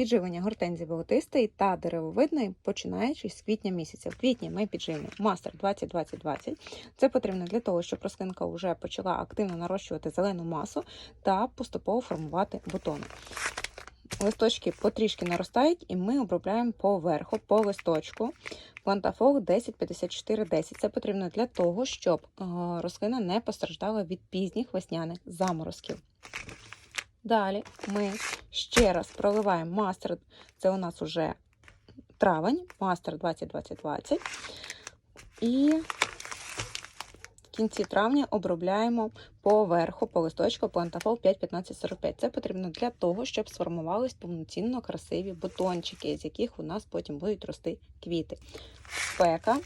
підживлення гортензії волотистої та деревовидної, починаючи з квітня місяця. В квітні ми підживлюємо мастер 20-20-20. Це потрібно для того, щоб рослинка вже почала активно нарощувати зелену масу та поступово формувати бутони. Листочки потрішки наростають, і ми обробляємо поверху, по листочку. Плантафол 105410. Це потрібно для того, щоб е, рослина не постраждала від пізніх весняних заморозків. Далі ми ще раз проливаємо мастер, це у нас уже травень, мастер 2020. І в кінці травня обробляємо поверху, по листочку плантафол 5-15-45. Це потрібно для того, щоб сформувались повноцінно красиві бутончики, з яких у нас потім будуть рости квіти. Спека.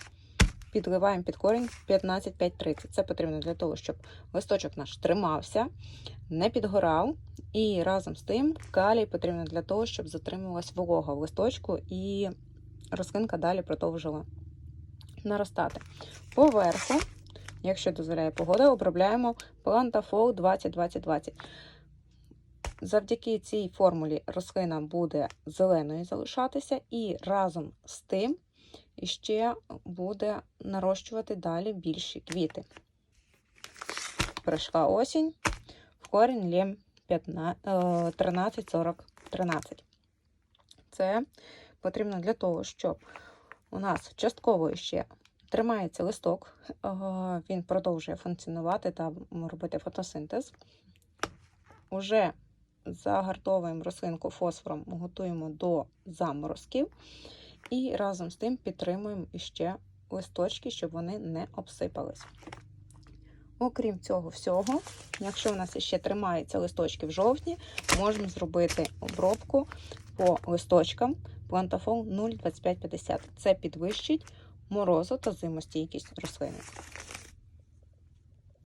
Підливаємо під корінь 15-5-30. Це потрібно для того, щоб листочок наш тримався, не підгорав. І разом з тим калій потрібно для того, щоб затримувалась волога в листочку і рослинка далі продовжила наростати. Поверху, якщо дозволяє погода, обробляємо плантафол 20-20-20. Завдяки цій формулі рослина буде зеленою залишатися, і разом з тим ще буде нарощувати далі більші квіти. Прийшла осінь, в корінь лєм 13-40-13. Це потрібно для того, щоб у нас частково ще тримається листок, він продовжує функціонувати та робити фотосинтез. Уже загартовуємо рослинку фосфором, готуємо до заморозків. І разом з тим підтримуємо іще листочки, щоб вони не обсипались. Окрім цього всього, якщо у нас ще тримаються листочки в жовтні, можемо зробити обробку по листочкам плантафол 0,2550. Це підвищить морозу та зимостійкість рослини.